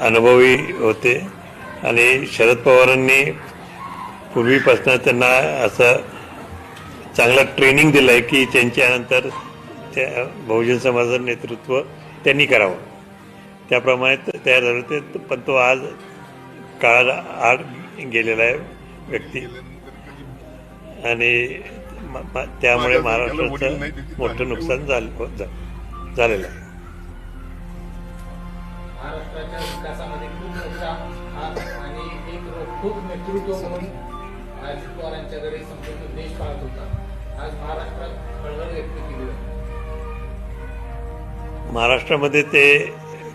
अनुभवी होते. आणि शरद पवारांनी पूर्वीपासून त्यांना असं चांगलं ट्रेनिंग दिलं आहे की त्यांच्यानंतर त्या बहुजन समाजाचं नेतृत्व त्यांनी करावं. त्याप्रमाणे तयार झालं ते पण तो आज काळाला आड गेलेला आहे व्यक्ती. आणि त्यामुळे महाराष्ट्राचं मोठं नुकसान झालं झालेलं आहे. महाराष्ट्राच्या विकासामध्ये खूप मोठा हात आणि एक रोखोक नेतृत्व म्हणून अजित पवारांच्याकडे संपूर्ण देश पाहत होता. आज महाराष्ट्रात खळबळ व्यक्त केली जाते. महाराष्ट्रामध्ये ते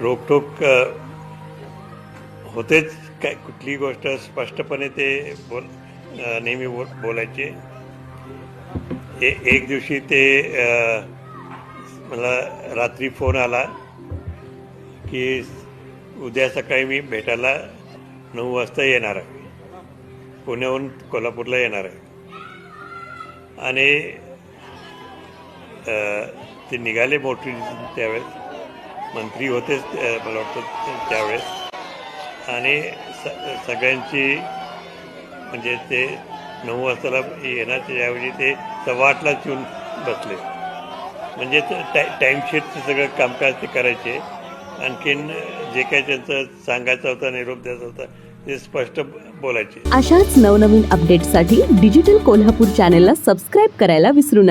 रोखोक होतेच काय कुठली गोष्ट स्पष्टपणे ते बोल नेहमी बोल बोलायचे. ए एक दिवशी ते मला रात्री फोन आला की उद्या सकाळी मी भेटायला नऊ वाजता येणार आहे. पुण्याहून कोल्हापूरला येणार आहे. आणि ते निघाले मोठी त्यावेळेस. मंत्री होतेच मला वाटतं त्यावेळेस. आणि स सगळ्यांची म्हणजे ते नऊ वाजताला येण्याच्या ऐवजी ते सव्वा आठलाच येऊन बसले. म्हणजे ते टाईमशीटचं सगळं कामकाज ते करायचे. आणखीन जे काही त्यांचं सांगायचं होतं निरोप द्यायचा होता ते स्पष्ट बोलायचे. अशाच नवनवीन अपडेट्ससाठी डिजिटल कोल्हापूर चॅनेलला सबस्क्राईब करायला विसरू नका.